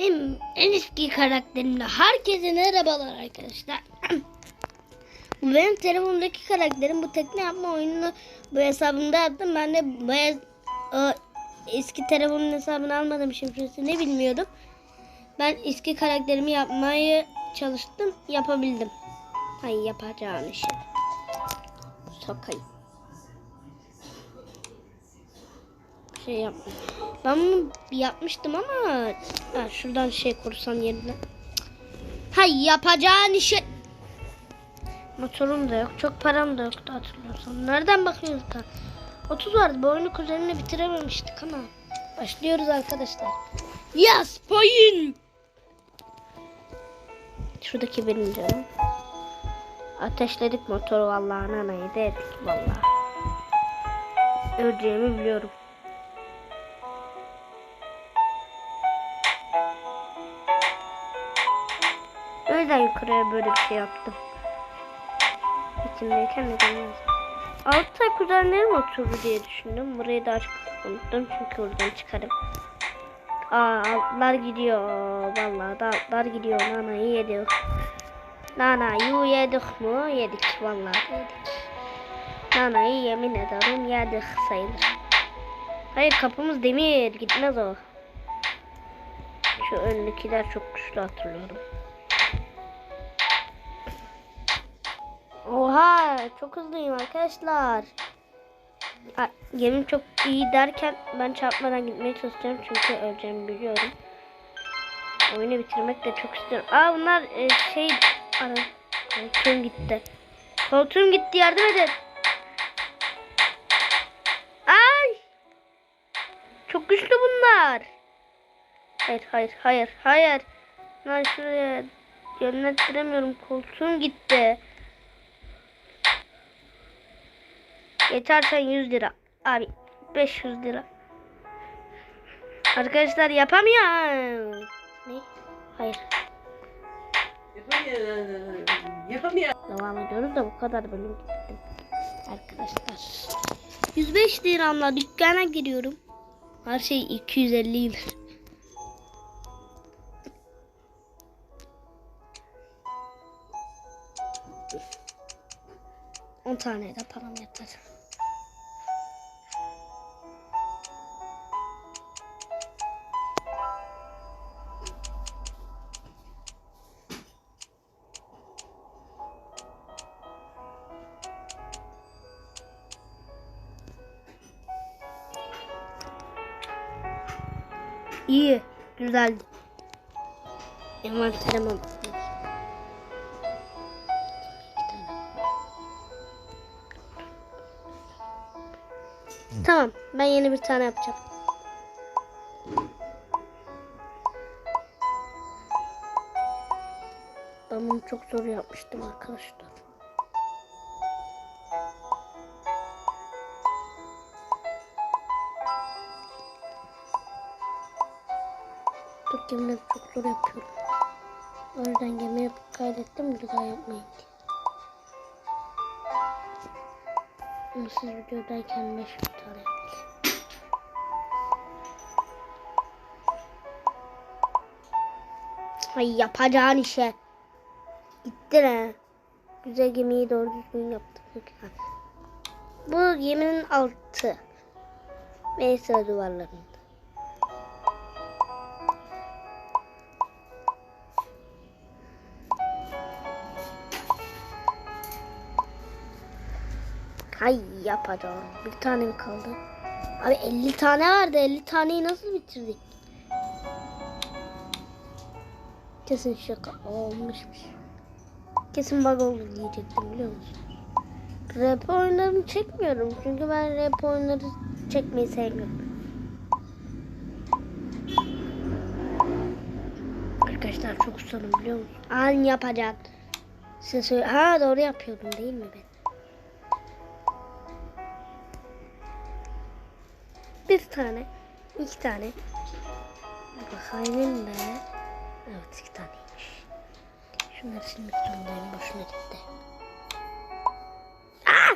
Benim en eski karakterimle herkese merhabalar arkadaşlar. Bu benim telefonumdaki karakterim. Bu tekne yapma oyununu bu hesabımda yaptım. Ben de hes- o eski telefonun hesabını almadım şifresini bilmiyordum. Ben eski karakterimi yapmayı çalıştım. Yapabildim. Hayır yapacağım işi. Sokayım. Şey yapma. Ben bunu yapmıştım ama ha, şuradan şey kursan yerine. Hay yapacağın işi. Motorum da yok. Çok param da yoktu hatırlıyorsan. Nereden bakıyoruz da? 30 vardı. Bu oyunu kuzenimle bitirememiştik ama. Başlıyoruz arkadaşlar. Yes point. Şuradaki benim canım. Ateşledik motoru vallahi nanayı dedik vallahi. Öleceğimi biliyorum. Yukarıya böyle bir şey yaptım. İçindeyken de gelmez. Altta kuzenlerim oturdu diye düşündüm. Burayı da açık unuttum çünkü oradan çıkarım. Aa altlar gidiyor. Vallahi da altlar gidiyor. Nana'yı yedik. Nana'yı yedik mi? Yedik vallahi yedik. Nana'yı yemin ederim yedik sayılır. Hayır kapımız demir. Gitmez o. Şu öndekiler çok güçlü hatırlıyorum. Oha çok hızlıyım arkadaşlar. Gemim çok iyi derken ben çarpmadan gitmeye çalışacağım çünkü öleceğimi biliyorum. Oyunu bitirmek de çok istiyorum. Aa bunlar e, şey ana koltuğum gitti. Koltuğum gitti yardım edin. Ay! Çok güçlü bunlar. Hayır hayır hayır hayır. Ben şuraya yönlendiremiyorum. Koltuğum gitti. Geçersen 100 lira. Abi 500 lira. Arkadaşlar yapamıyorum. Ne? Hayır. Yapamıyorum. Yapamıyorum. Devam ediyoruz da bu kadar bölüm gitti. Arkadaşlar. 105 liramla dükkana giriyorum. Her şey 250 lira. On tane de param yeter. İyi, güzel. Envanterime bakayım. Tamam, ben yeni bir tane yapacağım. Ben bunu çok zor yapmıştım arkadaşlar. Gemileri çok zor yapıyorum. O yüzden gemi kaydettim bir daha yapmayayım diye. Siz videodayken 5 tane. Ay yapacağın işe. Gitti ne? Güzel gemiyi doğru düzgün yaptık. Bu geminin altı. Ve sıra Hay yapacağım. Bir tane mi kaldı? Abi 50 tane vardı. 50 taneyi nasıl bitirdik? Kesin şaka olmuşmuş. Kesin bug oldu diyecektim biliyor musun? Rap oyunlarını çekmiyorum. Çünkü ben rap oyunları çekmeyi sevmiyorum. Arkadaşlar çok sorun biliyor musun? An yapacaksın. Size söyle. Ha doğru yapıyordum değil mi ben? Bir tane, iki tane. Bakayım be. Evet iki taneymiş. Şunları silmek zorundayım. Boşuna gitti. Aa!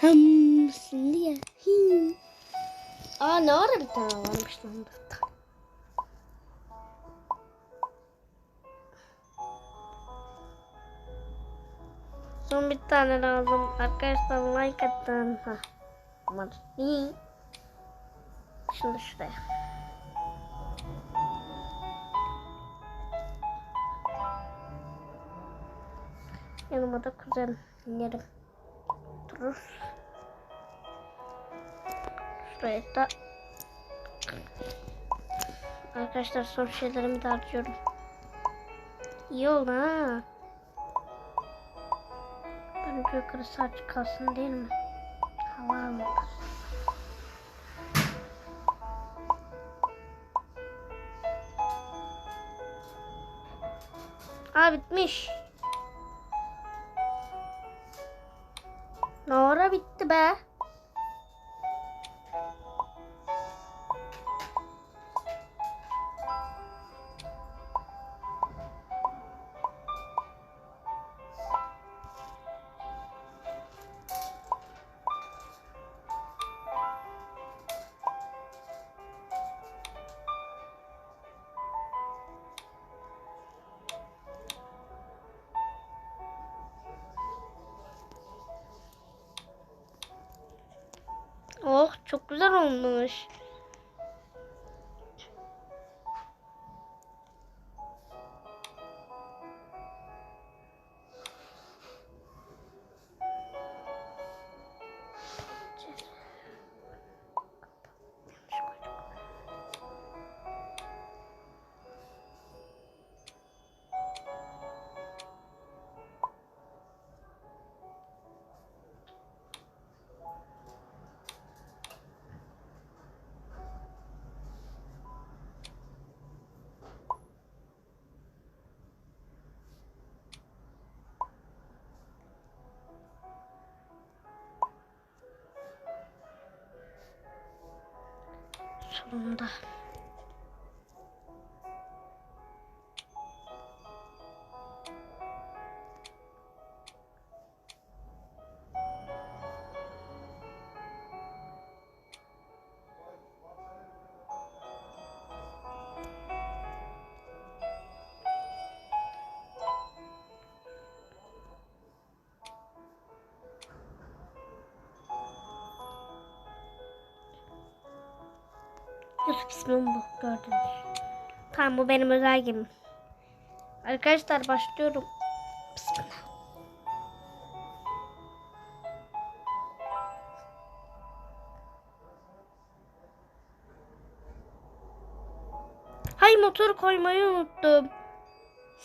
Hım, şimdi ya. Him. Aa ne ara bitti? tane varmış lan Son bir tane lazım. Arkadaşlar like atın. Ha. Var. İyi. Şimdi şuraya. Yanıma da kuzenlerim durur. Şuraya da Arkadaşlar son şeylerimi de harcıyorum. İyi oldu ha. Bence yukarısı kalsın değil mi? Hava almadı. Aa bitmiş. Ne ara bitti be? Çok güzel olmuş. Sonunda. Yusuf ismim bu gördünüz. Tamam bu benim özel gemim. Arkadaşlar başlıyorum. Bismillah. Hay motor koymayı unuttum.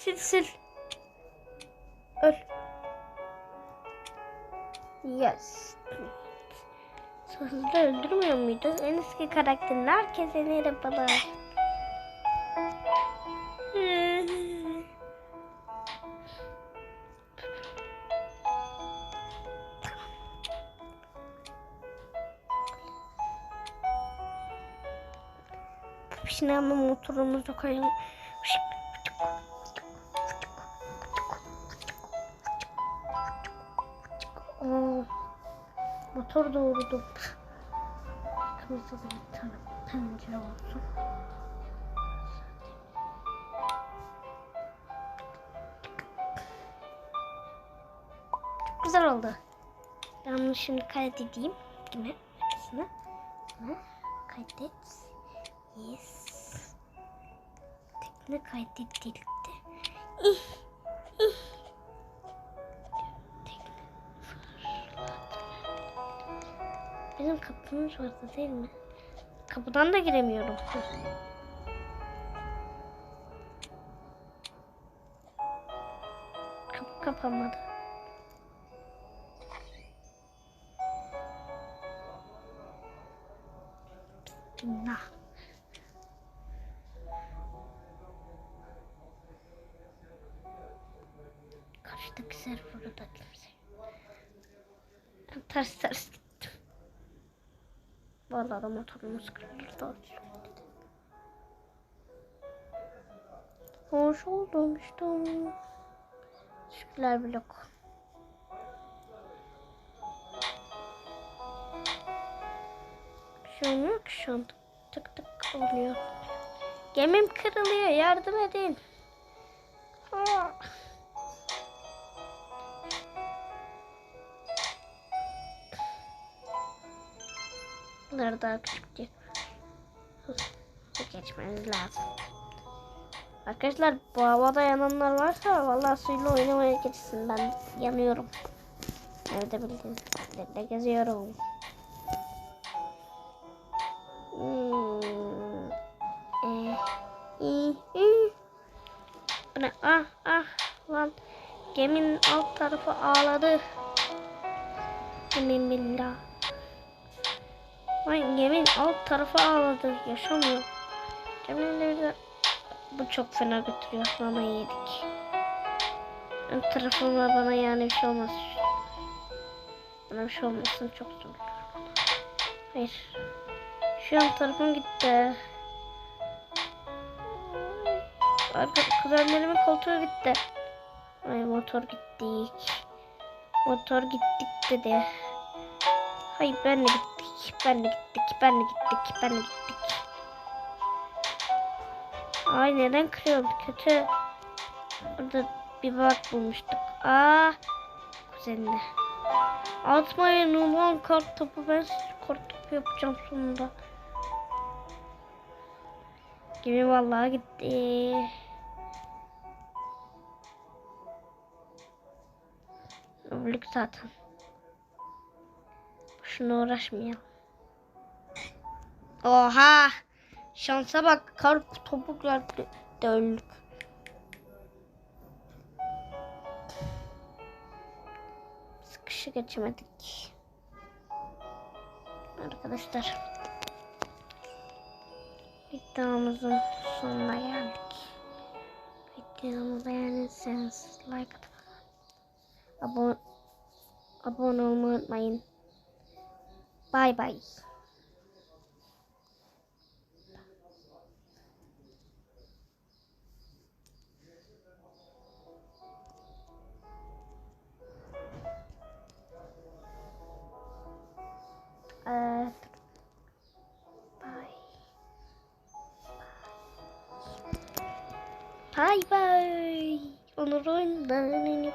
Sil sil. Öl. Yes. Hızlı öldürmüyor muydu? En eski karakterin herkese merhabalar. Şimdi ama motorumuzu koyalım. Motor doğurdum. Arkamızda da bir tane pencere olsun. Çok güzel oldu. Ben bunu şimdi kaydedeyim. Değil mi? Arkasına. Kaydet. Yes. Tekne kaydedildi. İh. Kapımız vardı değil mi? Kapıdan da giremiyorum. Kapı kapanmadı. Bismillah. Karşıdaki serverda kimse. Ben ters ters. Vallahi motorumuz kırıldı. Hoş oldum işte. Teşekkürler blok. Bir şey olmuyor ki şu anda. tık tık oluyor. Gemim kırılıyor yardım edin. Bunları daha küçük. Geçmeniz lazım. Arkadaşlar bu havada yananlar varsa vallahi suyla oynamaya geçsin. Ben yanıyorum. Evde bildiğiniz kadarıyla geziyorum. Hmm. Ne? Ah ah lan. Geminin alt tarafı ağladı. Emin billah. Lan geminin alt tarafı ağladı. Yaşamıyor. Geminin de. Bu çok fena götürüyor. Mama yedik. Ön tarafıma bana yani bir şey olmaz. Bana bir şey olmasın çok zor. Hayır. Şu an tarafım gitti. Arka kuzenlerimin koltuğu gitti. Ay motor gittik. Motor gittik dedi. Hayır ben de gittik. De gittik. De gittik. De gittik. Ay neden kırıyordu kötü. Orada bir bak bulmuştuk. Aa kuzenine. Atmayın ulan kart topu ben size kart topu yapacağım sonunda. Gibi vallahi gitti. Öldük zaten. Şuna uğraşmayalım. Oha! Şansa bak kar topuklar de öldük. Sıkışı geçemedik. Arkadaşlar. Videomuzun sonuna geldik. Videomu beğenirseniz like atıp abone, abone olmayı unutmayın. Bye bye. Bye bye. Onur oyundan